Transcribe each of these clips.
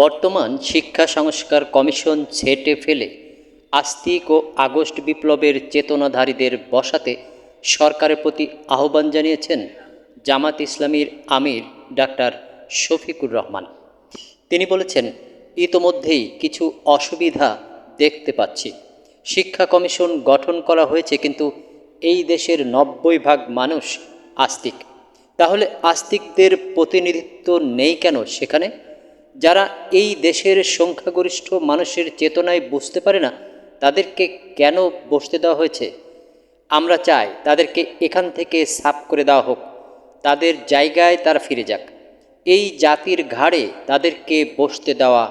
বর্তমান শিক্ষা সংস্কার কমিশন ছেটে ফেলে আস্তিক ও আগস্ট বিপ্লবের চেতনাধারীদের বসাতে সরকারের প্রতি আহ্বান জানিয়েছেন জামাত ইসলামীর আমির ডাক্তার শফিকুর রহমান। তিনি বলেছেন, ইতোমধ্যেই কিছু অসুবিধা দেখতে পাচ্ছি। শিক্ষা কমিশন গঠন করা হয়েছে কিন্তু এই দেশের নব্বই ভাগ মানুষ আস্তিক। তাহলে আস্তিকদের প্রতিনিধিত্ব নেই কেন সেখানে? যারা এই দেশের সংখ্যাগরিষ্ঠ মানুষের চেতনায় বুঝতে পারে না, তাদেরকে কেন বসতে দেওয়া হয়েছে? আমরা চাই তাদেরকে এখান থেকে সাফ করে দেওয়া হোক। তাদের জায়গায় তারা ফিরে যাক। এই জাতির ঘাড়ে তাদেরকে বসতে দেওয়া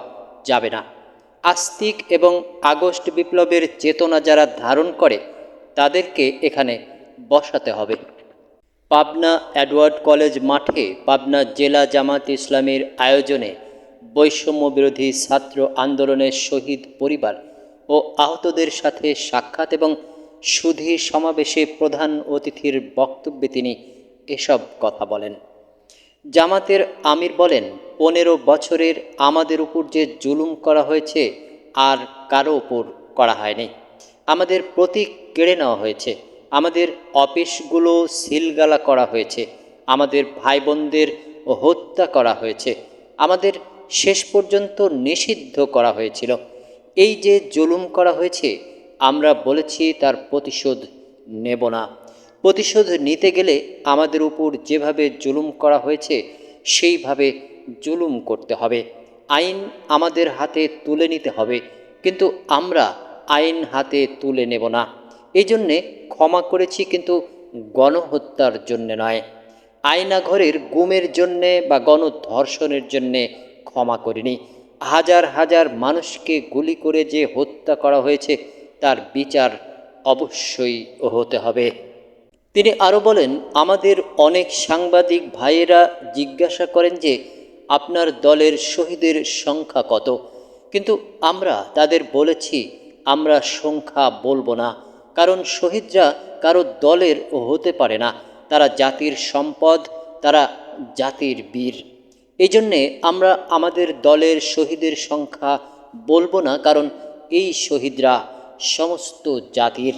যাবে না। আস্তিক এবং আগস্ট বিপ্লবের চেতনা যারা ধারণ করে, তাদেরকে এখানে বসাতে হবে। পাবনা অ্যাডওয়ার্ড কলেজ মাঠে পাবনা জেলা জামাত ইসলামের আয়োজনে বৈষম্য বিরোধী ছাত্র আন্দোলনের শহীদ পরিবার ও আহতদের সাথে সাক্ষাৎ এবং সুধী সমাবেশে প্রধান অতিথির বক্তব্যে তিনি এসব কথা বলেন। জামাতের আমির বলেন, পনেরো বছরের আমাদের উপর যে জুলুম করা হয়েছে, আর কারও উপর করা হয়নি। আমাদের প্রতীক কেড়ে নেওয়া হয়েছে। আমাদের অফিসগুলো সিলগালা করা হয়েছে। আমাদের ভাই বোনদের হত্যা করা হয়েছে। আমাদের শেষ পর্যন্ত নিষিদ্ধ করা হয়েছিল। এই যে জুলুম করা হয়েছে, আমরা বলেছি তার প্রতিশোধ নেব না। প্রতিশোধ নিতে গেলে আমাদের উপর যেভাবে জুলুম করা হয়েছে, সেইভাবে জুলুম করতে হবে। আইন আমাদের হাতে তুলে নিতে হবে, কিন্তু আমরা আইন হাতে তুলে নেব না। এই জন্যে ক্ষমা করেছি, কিন্তু গণহত্যার জন্যে নয়। আয়নাঘরের গুমের জন্যে বা গণধর্ষণের জন্যে ক্ষমা করিনি। হাজার হাজার মানুষকে গুলি করে যে হত্যা করা হয়েছে, তার বিচার অবশ্যই হতে হবে। তিনি আরও বলেন, আমাদের অনেক সাংবাদিক ভাইয়েরা জিজ্ঞাসা করেন যে, আপনার দলের শহীদের সংখ্যা কত? কিন্তু আমরা তাদের বলেছি, আমরা সংখ্যা বলব না। কারণ শহীদরা কারও দলের হতে পারে না। তারা জাতির সম্পদ, তারা জাতির বীর। এই জন্যে আমরা আমাদের দলের শহীদের সংখ্যা বলব না কারণ এই শহীদরা সমস্ত জাতির।